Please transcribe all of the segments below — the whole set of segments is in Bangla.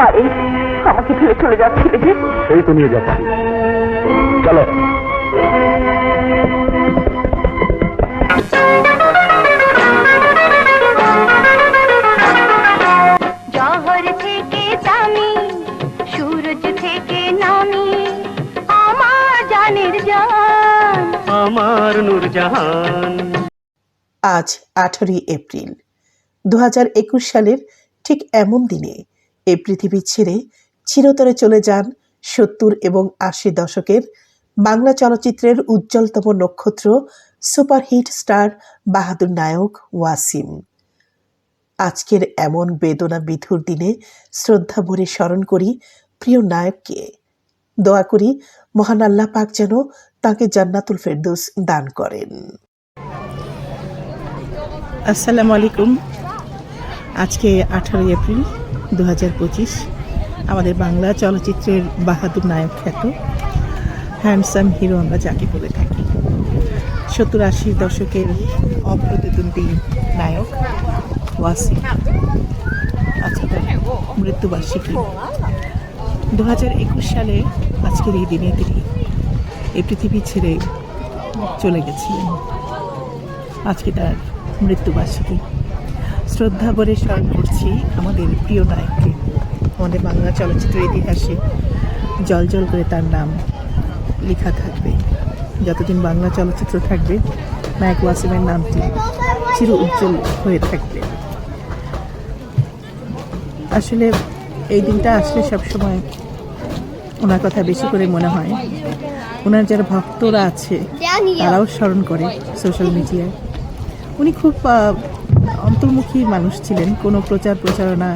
বাড়ি। আমাকে ফেলে চলে যাচ্ছিলে যে? এই তো নিয়ে যাচ্ছি। চলো। আমার নূরজাহান আজ আঠারোই এপ্রিল দু একুশ সালের ঠিক এমন দিনে এই পৃথিবী ছেড়ে চিরতরে চলে যান সত্তর এবং আশি দশকের বাংলা চলচ্চিত্রের উজ্জ্বলতম নক্ষত্র সুপারহিট স্টার বাহাদুর নায়ক ওয়াসিম। আজকের এমন বেদনা বিধুর দিনে শ্রদ্ধা ভরে স্মরণ করি প্রিয় নায়ককে। দোয়া করি মহান আল্লাহ পাক যেন তাকে জান্নাতুল ফেরদৌস দান করেন। আসসালামু আলাইকুম। আজকে আঠারোই এপ্রিল। দু হাজার পঁচিশ, আমাদের বাংলা চলচ্চিত্রের বাহাদুর নায়ক খ্যাত। হ্যান্ডসাম হিরো আমরা যাকে বলে থাকি। সত্তর আশি দশকের অপ্রতিদ্বন্দ্বী নায়ক ওয়াসি আজকে তার মৃত্যুবার্ষিকী। দু হাজার একুশ সালে আজকের এই দিনে তিনি এই পৃথিবী ছেড়ে চলে গেছিলেন। আজকে তার মৃত্যুবার্ষিকী। শ্রদ্ধা ভরে স্মরণ করছি আমাদের প্রিয় নায়ককে আমাদের বাংলা চলচ্চিত্র ইতিহাসে জল জল করে তার নাম লেখা থাকবে। যতদিন বাংলা চলচ্চিত্র থাকবে নায়ক ওয়াসিমের নামটি চির উজ্জ্বল হয়ে থাকবে। আসলে এই দিনটা আসলে সবসময় ওনার কথা বেশি করে মনে হয়। ওনার যারা ভক্তরা আছে তারাও স্মরণ করে সোশ্যাল মিডিয়ায় উনি খুব অন্তর্মুখী মানুষ ছিলেন, কোনো প্রচার প্রচারণা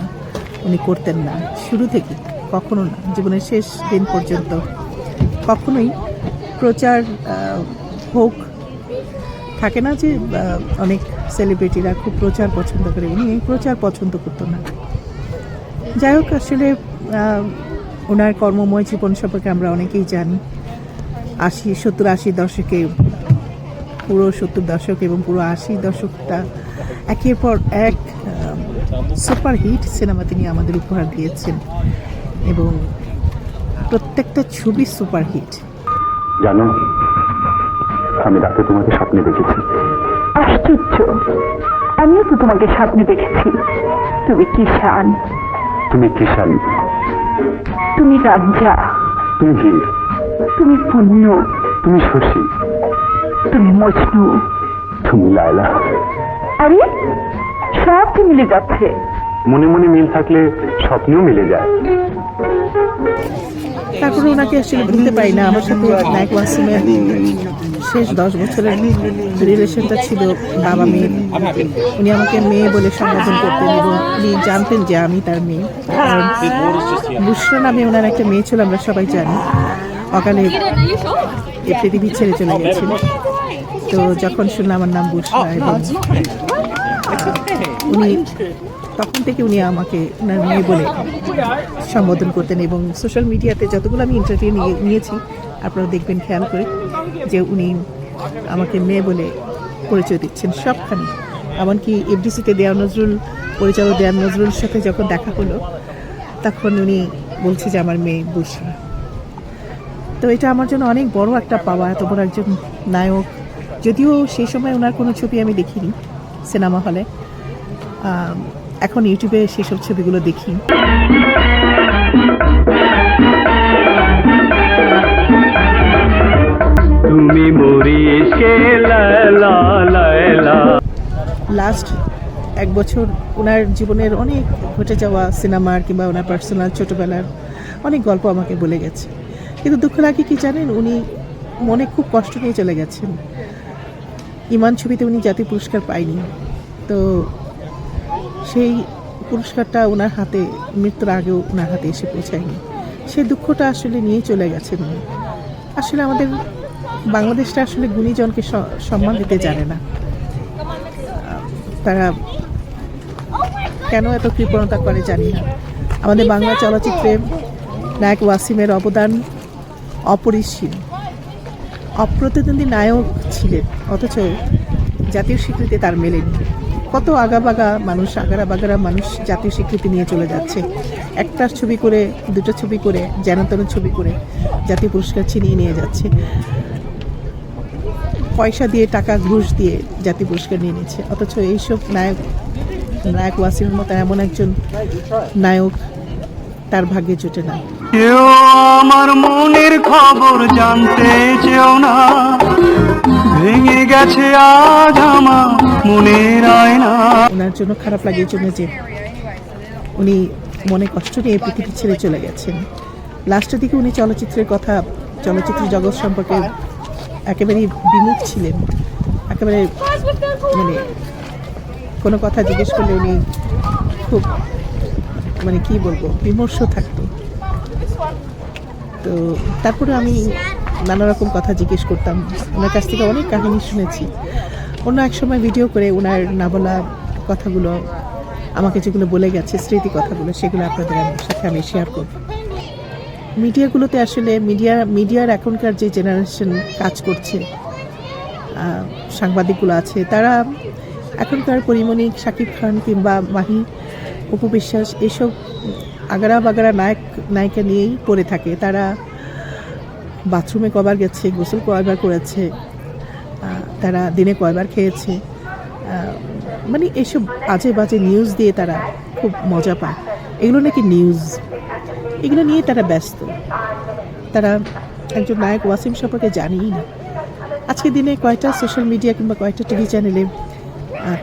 উনি করতেন না, শুরু থেকে কখনো না, জীবনের শেষ দিন পর্যন্ত। কখনোই প্রচার হোক, থাকে না যে অনেক সেলিব্রিটিরা খুব প্রচার পছন্দ করে, উনি এই প্রচার পছন্দ করতো না। যাই হোক, আসলে ওনার কর্মময় জীবন সম্পর্কে আমরা অনেকেই জানি। আশি, সত্তর, আশি দশকে পুরো সত্তর দশক এবং পুরো আশি দশকটা একের পর এক সুপার হিট সিনেমা তিনি আমাদের উপহার দিয়েছেন এবং প্রত্যেকটা ছবি সুপার হিট জানো আমি রাতে তোমাকে স্বপ্নে দেখেছি। আশ্চর্য! আমিও তো তোমাকে স্বপ্নে দেখেছি। তুমি কিষান তুমি কিষান তুমি রাঞ্জা তুমি হীর। তুমি পুণ্য। তুমি শশী। তুমি মজনু। তুমি লায়লা। আরে সব তো মিলে যাচ্ছে। মনে মনে মিল থাকলে স্বপ্নেও মিলে যায়। তারপরে ওনাকে আসলে ভুলতে পারি না। আমার সাথে নায়ক ওয়াসিমের শেষ দশ বছরের রিলেশনটা ছিল বাবা মেয়ের। উনি আমাকে মেয়ে বলে সম্বোধন করতেন এবং উনি জানতেন যে আমি তার মেয়ে। বুসরা নামে ওনার একটা মেয়ে ছিল আমরা সবাই জানি। অকালে এই পৃথিবী ছেড়ে চলে গেছিল। তো যখন শুনলাম আমার নাম বুসরা এবং উনি তখন থেকে উনি আমাকে ওনার মেয়ে বলে সম্বোধন করতেন এবং সোশ্যাল মিডিয়াতে যতগুলো আমি ইন্টারভিউ নিয়ে, নিয়েছি, আপনারা দেখবেন খেয়াল করে যে উনি আমাকে মেয়ে বলে পরিচয় দিচ্ছেন সবখানে। এমনকি এফডিসিতে দেয়া নজরুল, পরিচালক দেয়া নজরুলের সাথে যখন দেখা হলো, তখন উনি বলছে যে আমার মেয়ে বুসরা তো এটা আমার জন্য অনেক বড় একটা পাওয়া, এত বড় একজন নায়ক। যদিও সেই সময় ওনার কোনো ছবি আমি দেখিনি সিনেমা হলে। এখন ইউটিউবে সেসব ছবিগুলো দেখি। তুমি লাস্ট এক বছর ওনার জীবনের অনেক ঘটে যাওয়া সিনেমার কিংবা ওনার পার্সোনাল ছোটোবেলার অনেক গল্প আমাকে বলে গেছে। কিন্তু দুঃখ লাগে কি জানেন উনি মনে খুব কষ্ট নিয়ে চলে গেছেন। ইমান ছবিতে উনি জাতীয় পুরস্কার পায়নি। তো সেই পুরস্কারটা ওনার হাতে, মৃত্যুর আগেও ওনার হাতে এসে পৌঁছায়নি। সে দুঃখটা আসলে নিয়ে চলে গেছেন উনি। আসলে আমাদের বাংলাদেশটা আসলে গুণীজনকে সম্মান দিতে জানে না। তারা কেন এত কৃপণতা করে জানি না। আমাদের বাংলা চলচ্চিত্রে নায়ক ওয়াসিমের অবদান অপরিসীম। অপ্রতিদ্বন্দ্বী নায়ক ছিলেন, অথচ জাতীয় স্বীকৃতি তার মেলেনি। কত আগাবাগা মানুষ আগারা বাগারা মানুষ জাতীয় স্বীকৃতি নিয়ে চলে যাচ্ছে। একটা ছবি করে, দুটো ছবি করে, যেন তেন ছবি করে জাতীয় পুরস্কার ছিনিয়ে নিয়ে যাচ্ছে। পয়সা দিয়ে টাকা ঘুষ দিয়ে জাতীয় পুরস্কার নিয়ে নিচ্ছে। অথচ এইসব নায়ক নায়ক ওয়াসিমের মতো এমন একজন নায়ক তার ভাগ্যে জোটে না। কেউ আমার মনের খবর জানতে চেও না। ভেঙে গেছে আজ আমার মনের আয়না। ওনার জন্য খারাপ লাগে এই জন্য যে উনি মনে কষ্ট নিয়ে পৃথিবী ছেড়ে চলে গেছেন। লাস্টের দিকে উনি চলচ্চিত্রের কথা, চলচ্চিত্র জগৎ সম্পর্কে একেবারেই বিমুখ ছিলেন। একেবারে মানে কোনো কথা জিজ্ঞেস করলে উনি খুব মানে কি বলব, বিমর্ষ থাকতো। তো তারপরে আমি নানা রকম কথা জিজ্ঞেস করতাম। ওনার কাছ থেকে অনেক কাহিনী শুনেছি। অন্য এক সময় ভিডিও করে ওনার না বলা কথাগুলো, আমাকে যেগুলো বলে গেছে, স্মৃতি কথাগুলো, সেগুলো আপনাদের সাথে আমি শেয়ার করব। মিডিয়াগুলোতে আসলে মিডিয়া, মিডিয়ার এখনকার যে জেনারেশন কাজ করছে সাংবাদিকগুলো আছে, তারা এখনকার পরিমণিক, শাকিব খান কিংবা মাহি, অপু বিশ্বাস, এসব আগারা বাগারা নায়ক, নায়িকা নিয়েই পড়ে থাকে। তারা বাথরুমে কবার গেছে, গোসল কয়বার করেছে তারা দিনে কয়বার খেয়েছে মানে এসব আজে বাজে নিউজ দিয়ে তারা খুব মজা পায়। এগুলো নাকি নিউজ এগুলো নিয়ে তারা ব্যস্ত। তারা একজন নায়ক ওয়াসিম সম্পর্কে জানিই না। আজকের দিনে কয়টা সোশ্যাল মিডিয়া কিংবা কয়টা টিভি চ্যানেলে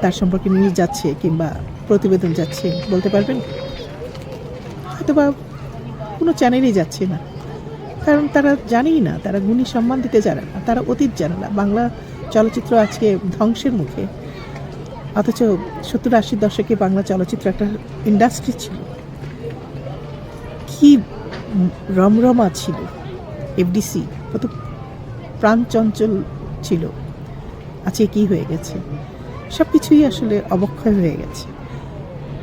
তার সম্পর্কে নিউজ যাচ্ছে কিংবা প্রতিবেদন যাচ্ছে, বলতে পারবেন? হয়তো বা কোনো চ্যানেলেই যাচ্ছে না। কারণ তারা জানেই না, তারা গুণী সম্মান দিতে জানে না, তারা অতীত জানে না। বাংলা চলচ্চিত্র আজকে ধ্বংসের মুখে। অথচ সত্তর আশির দশকে বাংলা চলচ্চিত্র একটা ইন্ডাস্ট্রি ছিল। কি রমরমা ছিল, এফডিসি, কত প্রাণচঞ্চল ছিল। আজকে কি হয়ে গেছে? সব কিছুই আসলে অবক্ষয় হয়ে গেছে।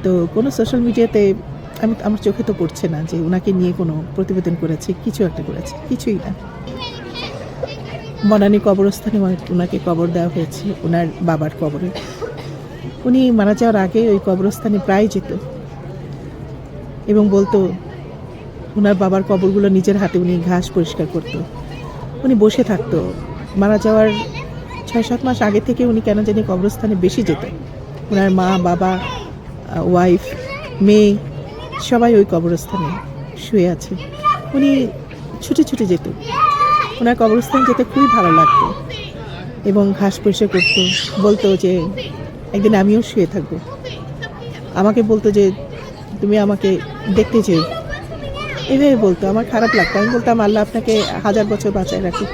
তো কোনো সোশ্যাল মিডিয়াতে আমি আমার চোখে তো পড়ছে না যে ওনাকে নিয়ে কোনো প্রতিবেদন করেছে, কিছু একটা করেছে, কিছুই না। বনানী কবরস্থানে ওনাকে কবর দেওয়া হয়েছে ওনার বাবার কবরে। উনি মারা যাওয়ার আগে ওই কবরস্থানে প্রায় যেত। এবং বলতো ওনার বাবার কবরগুলো নিজের হাতে উনি ঘাস পরিষ্কার করত। উনি বসে থাকতো। মারা যাওয়ার ছয় সাত মাস আগে থেকে উনি কেন জানি কবরস্থানে বেশি যেত। ওনার মা, বাবা ওয়াইফ মেয়ে সবাই ওই কবরস্থানে শুয়ে আছে। উনি ছুটে ছুটে যেত। ওনার কবরস্থান যেতে খুবই ভালো লাগতো এবং ঘাস পরিষ্কার করতো, বলতো যে, একদিন আমিও শুয়ে থাকব। আমাকে বলতো যে, তুমি আমাকে দেখতে চেয়ে এভাবে বলতো। আমার খারাপ লাগতো। আমি বলতাম, আল্লাহ আপনাকে হাজার বছর বাঁচায় রাখি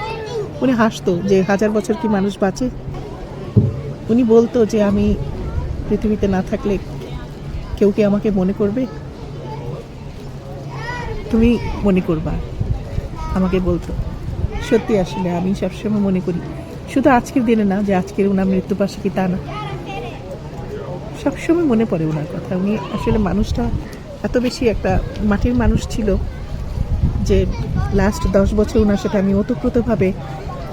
উনি হাসতো যে, হাজার বছর কি মানুষ বাঁচে? উনি বলতো যে, আমি পৃথিবীতে না থাকলে কেউ কি আমাকে মনে করবে? তুমি মনে করবা। আমাকে বলতো। সত্যি আসলে আমি সবসময় মনে করি। শুধু আজকের দিনে না, যে আজকের ওনার মৃত্যুবার্ষিকী তা না। সবসময় মনে পড়ে ওনার কথা। উনি আসলে মানুষটা এত বেশি একটা মাটির মানুষ ছিল যে লাস্ট দশ বছর ওনার সাথে আমি ওতপ্রোতভাবে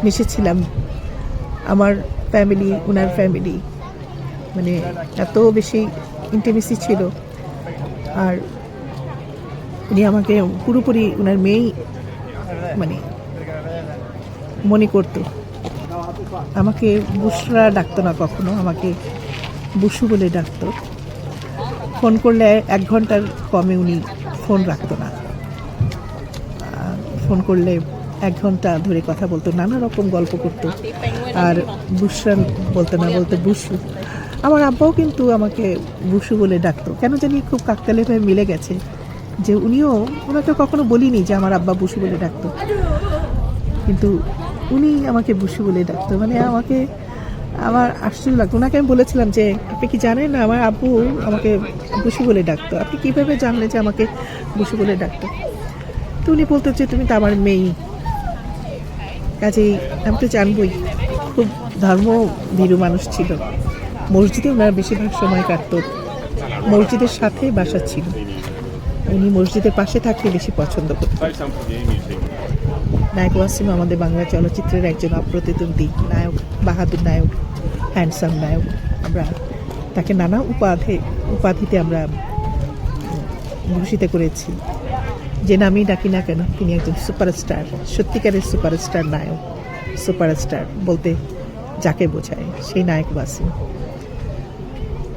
মিশেছিলাম। আমার ফ্যামিলি ওনার ফ্যামিলি মানে এত বেশি ইন্টিমেসি ছিল। আর উনি আমাকে পুরোপুরি ওনার মেয়েই মানে মনে করতো। আমাকে বুসরা ডাকতো না কখনো, আমাকে বুসু বলে ডাকতো। ফোন করলে এক ঘণ্টার কমে উনি ফোন রাখতো না। ফোন করলে এক ঘণ্টা ধরে কথা বলতো, নানা রকম গল্প করতো। আর বুসরা বলতো না বলতো বুসু। আমার আব্বাও কিন্তু আমাকে বুসু বলে ডাকতো। কেন জানি খুব কাকতালিভাবে মিলে গেছে। যে উনিও ওনাকে কখনো বলিনি যে আমার আব্বা বসু বলে ডাকতো। কিন্তু উনি আমাকে বুসু বলে ডাকতো। মানে আমাকে, আমার আশ্চর্য লাগতো। ওনাকে আমি বলেছিলাম যে, আপনি কি জানেন আমার আব্বু আমাকে বুসু বলে ডাকতো। আপনি কীভাবে জানলেন যে আমাকে বসু বলে ডাকতো? তো উনি বলতো যে, তুমি তো আমার মেয়ে। কাজেই আমি তো জানবই। খুব ধর্ম ভীরু মানুষ ছিল। মসজিদে ওনার বেশিরভাগ সময় কাটতো। মসজিদের সাথে বাসা ছিল। উনি মসজিদের পাশে থাকতে বেশি পছন্দ করতেন। নায়ক ওয়াসিম আমাদের বাংলা চলচ্চিত্রের একজন অপ্রতিদ্বন্দ্বী নায়ক, বাহাদুর নায়ক হ্যান্ডসাম নায়ক। আমরা তাকে নানা উপাধি, উপাধিতে আমরা ভূষিত করেছি। যে নামই ডাকি না কেন, তিনি একজন সুপারস্টার, সত্যিকারের সুপারস্টার নায়ক, সুপারস্টার বলতে যাকে বোঝায়, সেই নায়ক বাসিম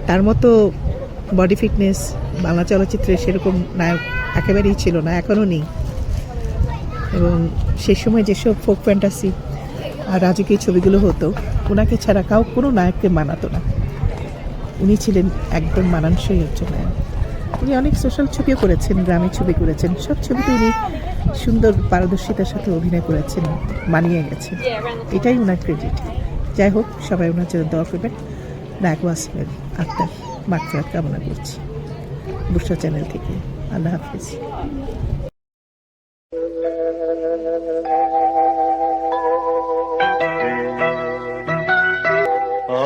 তার মতো বডি ফিটনেস, বাংলা চলচ্চিত্রে সেরকম নায়ক একেবারেই ছিল না, এখনও নেই। এবং সে সময় যেসব ফোক ফ্যান্টাসি আর রাজকীয় ছবিগুলো হতো ওনাকে ছাড়া কাউ কোনো নায়ককে মানাতো না। উনি ছিলেন একদম মানানসই একজন নায়ক। উনি অনেক সোশ্যাল ছবিও করেছেন গ্রামের ছবি করেছেন, সব ছবিতে উনি সুন্দর পারদর্শিতার সাথে অভিনয় করেছেন, মানিয়ে গেছেন। এটাই ওনার ক্রেডিট যাই হোক, সবাই ওনার জন্য দোয়া করবেন। নায়ক ওয়াসিমের আত্মার মাকফিরাত কামনা করছি। বুসা চ্যানেল থেকে। আল্লাহ হাফিজ।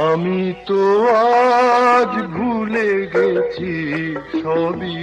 আমি তো আজ ভুলে গেছি সবই।